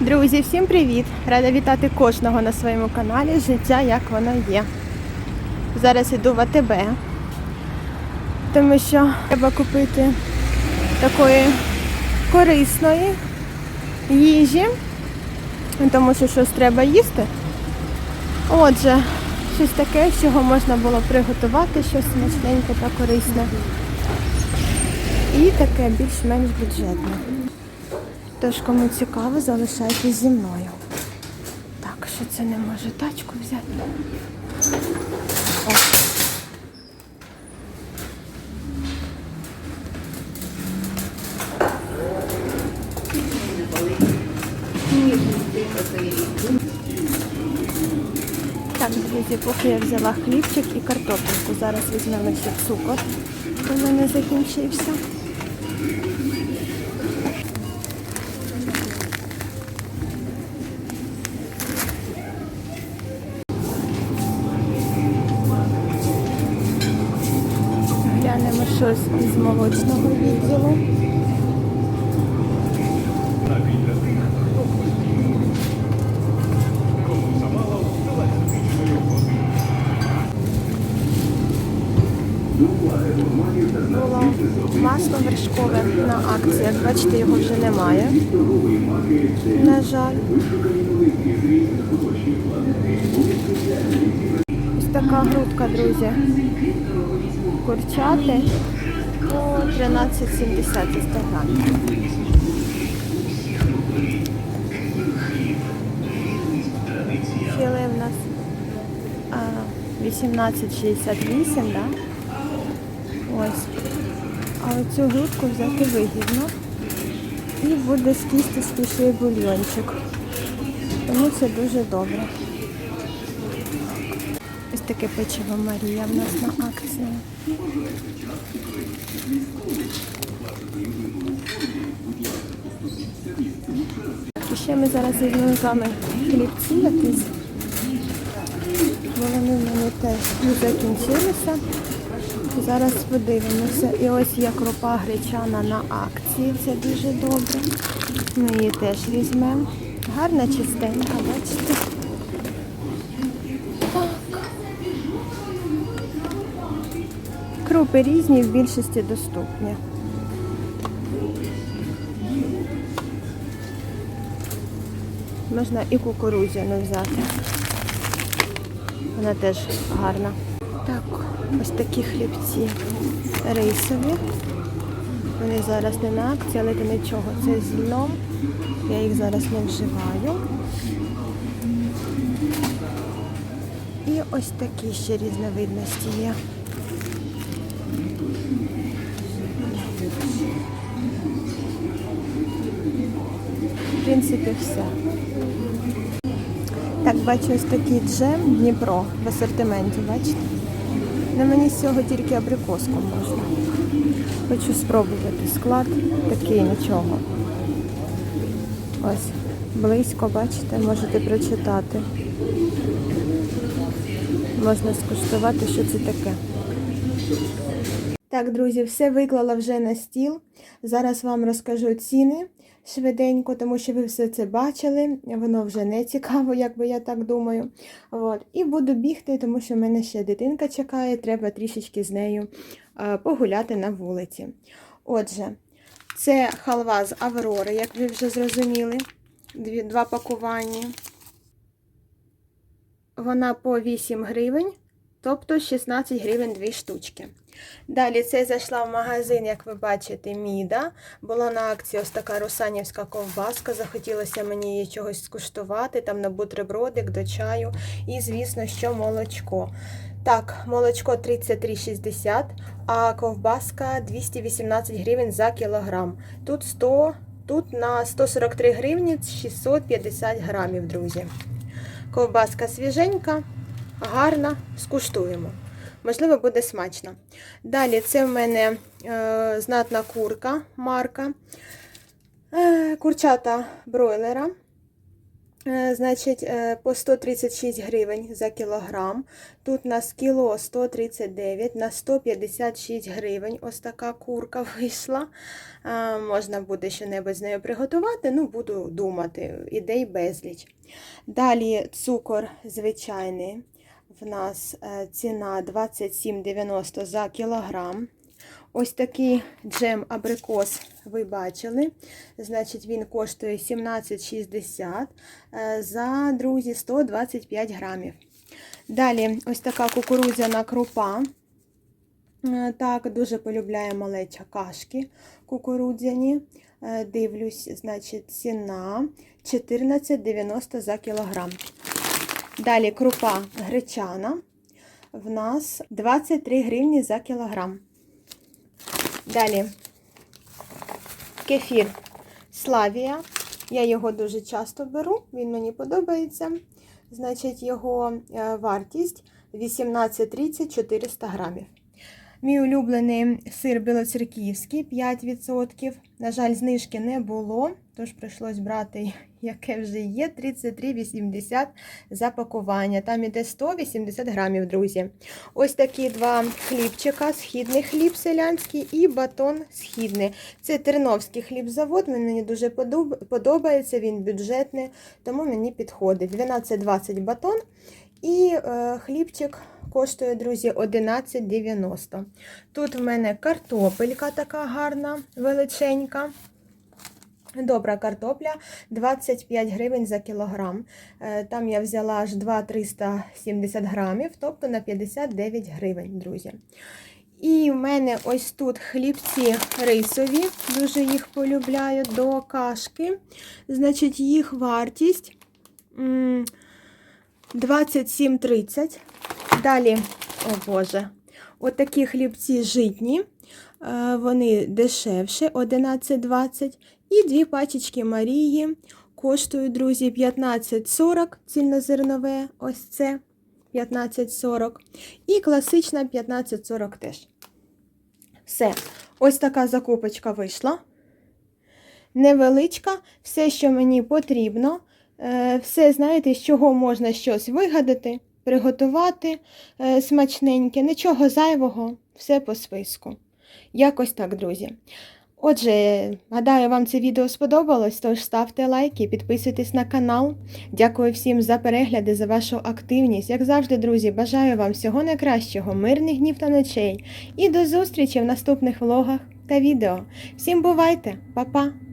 Друзі, всім привіт! Рада вітати кожного на своєму каналі Життя як воно є. Зараз йду в АТБ, тому що треба купити такої корисної їжі, тому що щось треба їсти. Отже, щось таке, з чого можна було приготувати, щось смачненьке та корисне. І таке більш-менш бюджетне. Тож, кому цікаво, залишайтесь зі мною. Так, що це не може тачку взяти? О. Так, друзі, поки я взяла хлібчик і картопельку. Зараз візьмемо ще цукор. У мене закінчився. Щось з молочного відділу. Було масло вершкове на акціях. Бачите, його вже немає. На жаль. Ось така грудка, друзі. Курчати по 13,70 за 100 грамів. Філе в нас 18,68, да? Ось. А оцю грудку взяти вигідно. І буде ще й бульйончик. Тому це дуже добре. Таке печиво Марія в нас на акції. І ще ми зараз з вами хлібці якісь. Бо вони в мене теж не закінчилися. Зараз подивимося. І ось є крупа гречана на акції. Це дуже добре. Ми її теж візьмемо. Гарна чистенька, бачите? Крупи різні, в більшості доступні. Можна і кукурудзяну взяти. Вона теж гарна. Так, ось такі хлібці рисові. Вони зараз не на акції, але це нічого. Це з. Я їх зараз не вживаю. І ось такі ще різновидності є. Принципі, все. Так, бачу ось такий джем Дніпро в асортименті, бачите? На мені з цього тільки абрикоску можна. Хочу спробувати склад, такий нічого. Ось, близько, бачите, можете прочитати. Можна скуштувати, що це таке. Так, друзі, все виклала вже на стіл. Зараз вам розкажу ціни швиденько, тому що ви все це бачили. Воно вже не цікаво, як би я так думаю. От. І буду бігти, тому що в мене ще дитинка чекає, треба трішечки з нею е, погуляти на вулиці. Отже, це халва з Аврори, як ви вже зрозуміли. Дві, два пакування. Вона по 8 гривень, тобто 16 гривень 2 штучки. Далі це зайшла в магазин, як ви бачите, Міда. Була на акції ось така русанівська ковбаска. Захотілося мені її чогось скуштувати, там на бутербродик до чаю. І, звісно, що молочко. Так, молочко 33,60, а ковбаска 218 гривень за кілограм. Тут 100, тут на 143 гривні 650 грамів, друзі. Ковбаска свіженька, гарна, скуштуємо. Можливо, буде смачно. Далі це в мене е, знатна курка марка. Е, курчата бройлера. Е, Значить, е, по 136 гривень за кілограм. Тут у нас кіло 139 на 156 гривень. Ось така курка вийшла. Е, Можна буде щось з нею приготувати, ну буду думати, ідей безліч. Далі цукор звичайний. В нас е, ціна 27,90 за кілограм. Ось такий джем абрикос ви бачили. Значить, він коштує 17,60 е, за, друзі, 125 грамів. Далі, ось така кукурудзяна крупа. Е, Так, дуже полюбляє малеча кашки кукурудзяні. Дивлюсь, значить, ціна 14,90 за кілограм. Далі крупа гречана. В нас 23 гривні за кілограм. Далі кефір Славія. Я його дуже часто беру, він мені подобається. Значить, його е, вартість 18,30 400 грамів. Мій улюблений сир білоцерківський 5%. На жаль, знижки не було, тож прийшлось брати, яке вже є, 33,80 за пакування. Там іде 180 грамів, друзі. Ось такі два хлібчика, східний хліб селянський і батон східний. Це Терновський хлібзавод, мені дуже подобається, він бюджетний, тому мені підходить. 12,20 батон. І е, хлібчик коштує, друзі, 11,90. Тут в мене картопелька така гарна, величенька. Добра картопля 25 гривень за кілограм. Е, Там я взяла аж 2,370 грамів, тобто на 59 гривень, друзі. І в мене ось тут хлібці рисові, дуже їх полюбляю до кашки. Значить, їх вартість 27,30. Далі, о Боже, отакі хлібці житні, е, вони дешевше 11,20. І дві пачечки Марії коштують, друзі, 15,40 цільнозернове, ось це 15,40. І класична 15,40 теж. Все, ось така закупочка вийшла. Невеличка, все, що мені потрібно. Е, Все, знаєте, з чого можна щось вигадати, приготувати е, смачненьке, нічого зайвого, все по списку. Якось так, друзі. Отже, гадаю, вам це відео сподобалось, тож ставте лайки, підписуйтесь на канал. Дякую всім за перегляди, за вашу активність. Як завжди, друзі, бажаю вам всього найкращого, мирних днів та ночей. І до зустрічі в наступних влогах та відео. Всім бувайте, Па-па!